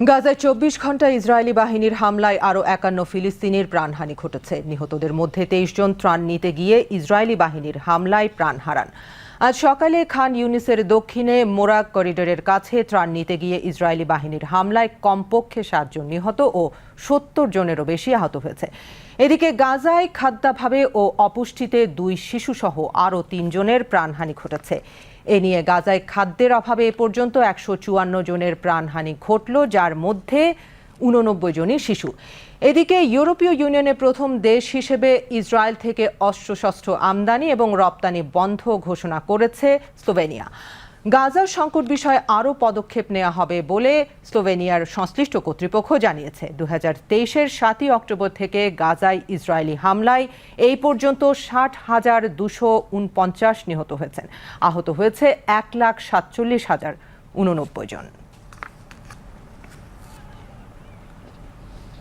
গাজায় চব্বিশ ঘণ্টা ইসরায়েলি বাহিনীর হামলায় আরও একান্ন ফিলিস্তিনের প্রাণহানি ঘটেছে। নিহতদের মধ্যে তেইশ জন ত্রাণ নিতে গিয়ে ইসরায়েলি বাহিনীর হামলায় প্রাণ হারান। আজ সকালে খান ইউনিসের দক্ষিণে মোরাক করিডোরের কাছে ত্রাণ নিতে গিয়ে ইসরায়েলি বাহিনীর হামলায় কমপক্ষে সাতজন নিহত ও সত্তর জনেরও বেশি আহত হয়েছে। এদিকে গাজায় খাদ্যাভাবে ও অপুষ্টিতে দুই শিশুসহ আরও তিনজনের প্রাণহানি ঘটেছে। এ নিয়ে গাজায় খাদ্যের অভাবে এ পর্যন্ত একশো চুয়ান্ন জনের প্রাণহানি ঘটল, যার মধ্যে উননব্বই জনই শিশু। এদিকে ইউরোপীয় ইউনিয়নের প্রথম দেশ হিসেবে ইসরায়েল থেকে অস্ত্রশস্ত্র আমদানি এবং রপ্তানি বন্ধ ঘোষণা করেছে স্লোভেনিয়া। গাজার সংকট বিষয়ে আরও পদক্ষেপ নেওয়া হবে বলে স্লোভেনিয়ার সংশ্লিষ্ট কর্তৃপক্ষ জানিয়েছে। দু হাজার তেইশের সাতই অক্টোবর থেকে গাজায় ইসরায়েলি হামলায় এই পর্যন্ত ষাট হাজার দুশো উনপঞ্চাশ নিহত হয়েছেন। আহত হয়েছে এক লাখ সাতচল্লিশ হাজার উননব্বই জন।